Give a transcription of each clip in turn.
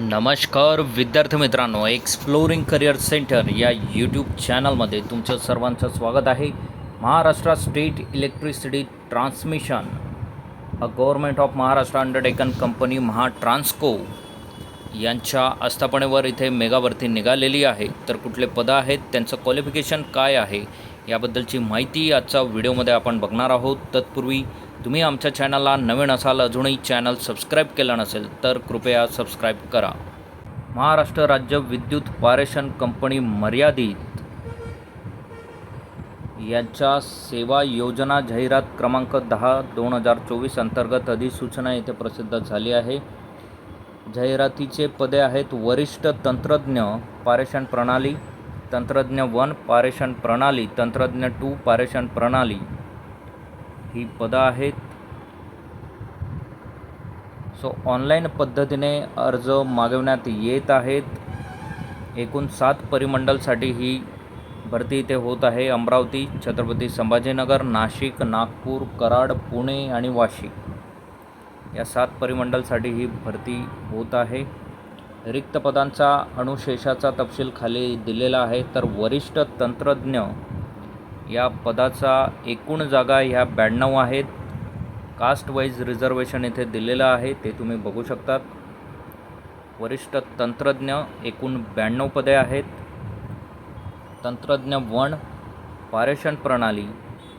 नमस्कार विद्यार्थी मित्रांनो एक्सप्लोरिंग करिअर सेंटर या यूट्यूब चॅनलमध्ये तुमचं सर्वांचं स्वागत आहे. Maharashtra state electricity transmission a government of Maharashtra undertaken company Mahatransco यांच्या आस्थापनेवर इथे मेगावरती निघालेली आहे. तर कुठले पदं आहेत त्यांचं क्वालिफिकेशन काय आहे याबद्दलची माहिती आजच्या व्हिडिओमध्ये आपण बघणार आहोत. तत्पूर्वी तुम्ही आमच्या चॅनलला नवीन असाल अजूनही चॅनल सबस्क्राईब केलं नसेल तर कृपया सबस्क्राईब करा. महाराष्ट्र राज्य विद्युत पारेषण कंपनी मर्यादित यांच्या सेवा योजना जाहिरात क्रमांक दहा दोन हजार चोवीस अंतर्गत अधिसूचना येथे प्रसिद्ध झाली आहे. जाहिरातीचे पदे आहेत वरिष्ठ तंत्रज्ञ पारेषण प्रणाली तंत्रज्ञ वन पारेषण प्रणाली तंत्रज्ञ टू पारेषण प्रणाली. ही पदं आहेत. सो ऑनलाईन पद्धतीने अर्ज मागवण्यात येत आहेत. एकूण सात परिमंडलसाठी ही भरती इथे होत आहे. अमरावती छत्रपती संभाजीनगर नाशिक नागपूर कराड पुणे आणि वाशिक या सात परिमंडलसाठी ही भरती होत आहे. रिक्त पदांचा अनुशेषाचा तपशील खाली दिलेला आहे. तर वरिष्ठ तंत्रज्ञ या पदाचा एकूण जागा ह्या ब्याण्णव आहेत. कास्ट वाईज रिझर्वेशन इथे दिलेलं आहे ते तुम्ही बघू शकतात. वरिष्ठ तंत्रज्ञ एकूण ब्याण्णव पदे आहेत. तंत्रज्ञ वन पारेषण प्रणाली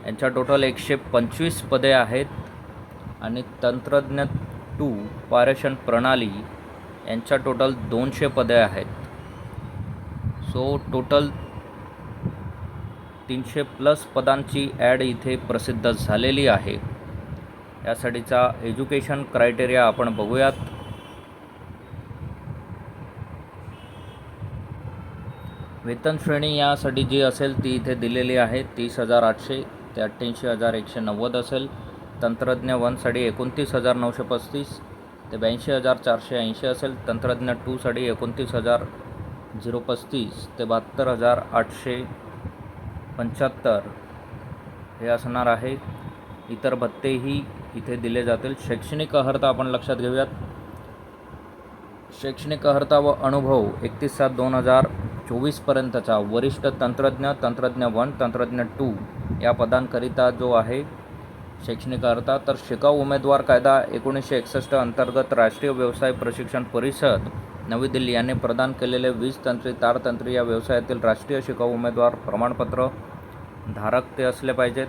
यांच्या टोटल एकशे पंचवीस पदे आहेत. आणि तंत्रज्ञ टू पारेषण प्रणाली यांच्या टोटल दोनशे पदे आहेत. सो टोटल तीनशे प्लस पदांची ॲड इथे प्रसिद्ध झालेली आहे. यासाठीचा एज्युकेशन क्रायटेरिया आपण बघूयात. वेतन श्रेणी यासाठी जी असेल ती इथे दिलेली आहे तीस हजार आठशे ते अठ्ठ्याऐंशी हजार एकशे नव्वद असेल. तंत्रज्ञ वनसाठी एकोणतीस हजार नऊशे पस्तीस ते ब्याऐंशी हजार चारशे ऐंशी असेल. तंत्रज्ञ टूसाठी एकोणतीस हजार झिरो पस्तीस ते बहात्तर हजार आठशे पंच्याहत्तर. हे असणार आहे. इतर भत्तेही इथे दिले जातील. शैक्षणिक अर्हता आपण लक्षात घेऊयात. शैक्षणिक अर्हता व अनुभव एकतीस सात दोन हजार चोवीसपर्यंतचा वरिष्ठ तंत्रज्ञ तंत्रज्ञ वन तंत्रज्ञ टू या पदांकरिता जो आहे शैक्षणिक अर्हता तर शिकाऊ उमेदवार कायदा एकोणीसशे एकसष्ट अंतर्गत राष्ट्रीय व्यवसाय प्रशिक्षण परिषद नवी दिल्ली यांनी प्रदान केलेले वीज तंत्री तारतंत्री या व्यवसायातील राष्ट्रीय शिकाऊ उमेदवार प्रमाणपत्र धारक ते असले पाहिजेत.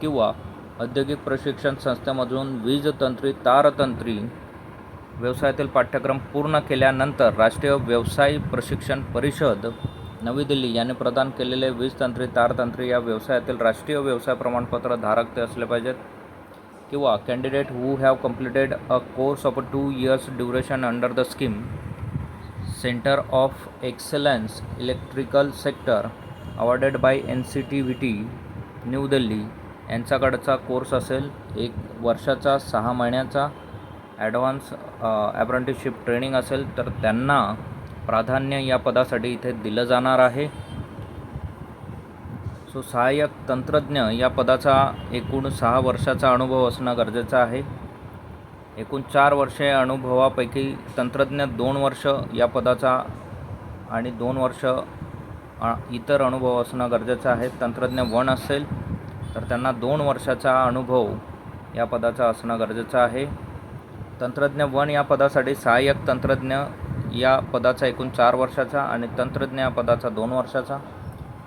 किंवा औद्योगिक प्रशिक्षण संस्थेमधून वीज तंत्री तारतंत्री व्यवसायातील पाठ्यक्रम पूर्ण केल्यानंतर राष्ट्रीय व्यवसाय प्रशिक्षण परिषद नवी दिल्ली यांनी प्रदान केलेले वीज तंत्री तारतंत्री या व्यवसायातील राष्ट्रीय व्यवसाय प्रमाणपत्र धारक ते असले पाहिजेत. किंवा candidate who have completed a course of two years duration under the scheme centre of excellence electrical sector awarded by N C T V T New Delhi यांच्याकडचा course असेल एक वर्षाचा सहा महिन्याचा ॲडव्हान्स ॲप्रेंटिसशिप ट्रेनिंग असेल तर त्यांना प्राधान्य या पदासाठी इथे दिलं जाणार आहे. सो सहाय्यक तंत्रज्ञ या पदाचा एकूण सहा वर्षाचा अनुभव असणं गरजेचं आहे. एकूण चार वर्षे अनुभवापैकी तंत्रज्ञ दोन वर्ष या पदाचा आणि दोन वर्ष इतर अनुभव असणं गरजेचं आहे. तंत्रज्ञ वन असेल तर त्यांना दोन वर्षाचा अनुभव या पदाचा असणं गरजेचं आहे. तंत्रज्ञ वन या पदासाठी सहाय्यक तंत्रज्ञ या पदाचा एकूण चार वर्षाचा आणि तंत्रज्ञ या पदाचा दोन वर्षाचा.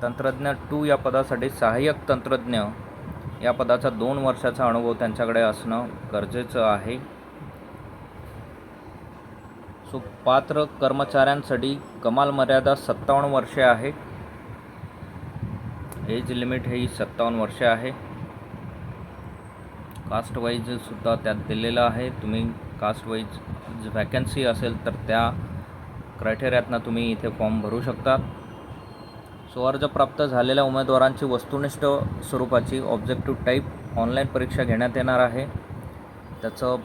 तंत्रज्ञ टू या पदासाठी सहाय्यक तंत्रज्ञ या पदाचा दोन वर्षाचा अनुभव त्यांच्याकडे असणं गरजेचं आहे. सो पात्र कर्मचाऱ्यांसाठी कमाल मर्यादा सत्तावन्न वर्षे आहे. एज लिमिट ही सत्तावन्न वर्षे आहे. कास्ट वाईज सुद्धा त्यात दिलेलं आहे. तुम्ही कास्ट वाईज व्हॅकन्सी असेल तर त्या क्रायटेरियातनं तुम्ही इथे फॉर्म भरू शकता. सो अर्ज प्राप्त झालेल्या उमेदवारांची वस्तुनिष्ठ स्वरूपाची ऑब्जेक्टिव्ह टाईप ऑनलाईन परीक्षा घेण्यात येणार आहे. त्याचं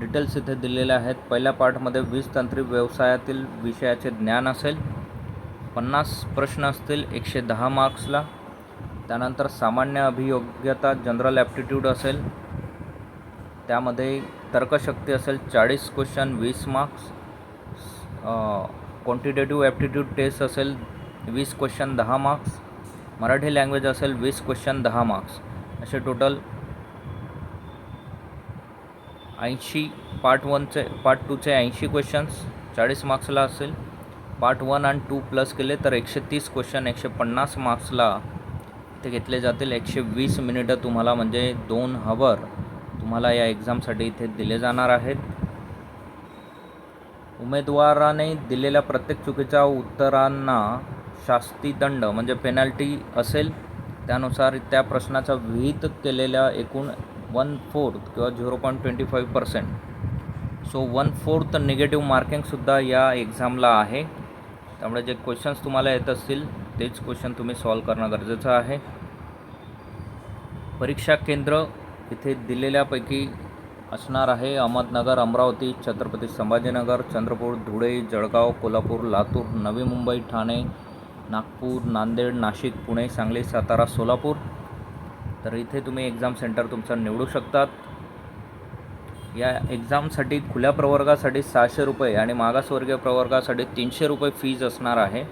डिटेल्स इथे दिलेले आहेत. पहिल्या पार्टमध्ये वीज तांत्रिक व्यवसायातील विषयाचे ज्ञान असेल पन्नास प्रश्न असतील एकशे दहा मार्क्सला. त्यानंतर सामान्य अभियोग्यता जनरल ॲप्टिट्यूड असेल. त्यामध्ये तर्कशक्ती असेल चाळीस क्वेश्चन वीस मार्क्स क्वांटिटेटिव्ह ॲप्टिट्यूड टेस्ट असेल वीस क्वेश्चन दहा मार्क्स मराठी लँग्वेज असेल वीस क्वेश्चन दहा मार्क्स असे टोटल ऐंशी पार्ट वनचे पार्ट टूचे ऐंशी क्वेश्चन्स चाळीस मार्क्सला असेल. पार्ट वन आणि टू प्लस केले तर एकशे तीस क्वेश्चन एकशे पन्नास मार्क्सला ते घेतले जातील. एकशे वीस मिनिटं तुम्हाला म्हणजे दोन हवर तुम्हाला या एक्झामसाठी इथे दिले जाणार आहेत. उमेदवाराने दिलेल्या प्रत्येक चुकीच्या उत्तरांना शास्ती दंड म्हणजे पेनल्टी असेल त्यानुसार त्या प्रश्नाचा विहित केलेल्या एकूण वन फोर्थ किंवा zero point twenty five percent so one fourth negative मार्किंगसुद्धा या एक्झामला आहे. त्यामुळे जे क्वेश्चन्स तुम्हाला येत असतील तेच क्वेश्चन तुम्ही सॉल्व करणं गरजेचं आहे. परीक्षा केंद्र इथे दिलेल्यापैकी असणार आहे अहमदनगर अमरावती छत्रपती संभाजीनगर चंद्रपूर धुळे जळगाव कोल्हापूर लातूर नवी मुंबई ठाणे नागपूर नांदेड नाशिक पुणे सांगली सातारा सोलापूर. तर इथे तुम्ही एक्झाम सेंटर तुमचं निवडू शकतात. या एक्झामसाठी खुल्या प्रवर्गासाठी सहाशे रुपये आणि मागासवर्गीय प्रवर्गासाठी तीनशे रुपये फीज असणार आहे.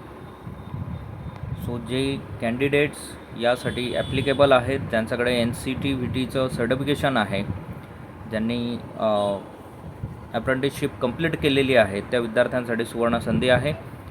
सो जे कॅन्डिडेट्स यासाठी ॲप्लिकेबल आहेत ज्यांच्याकडे एन सी टी व्ही टीचं सर्टिफिकेशन आहे. ज्यांनी अप्रेंटिसशिप कंप्लीट केलेली आहे त्या विद्यार्थ्यांसाठी सुवर्ण संधी आहे.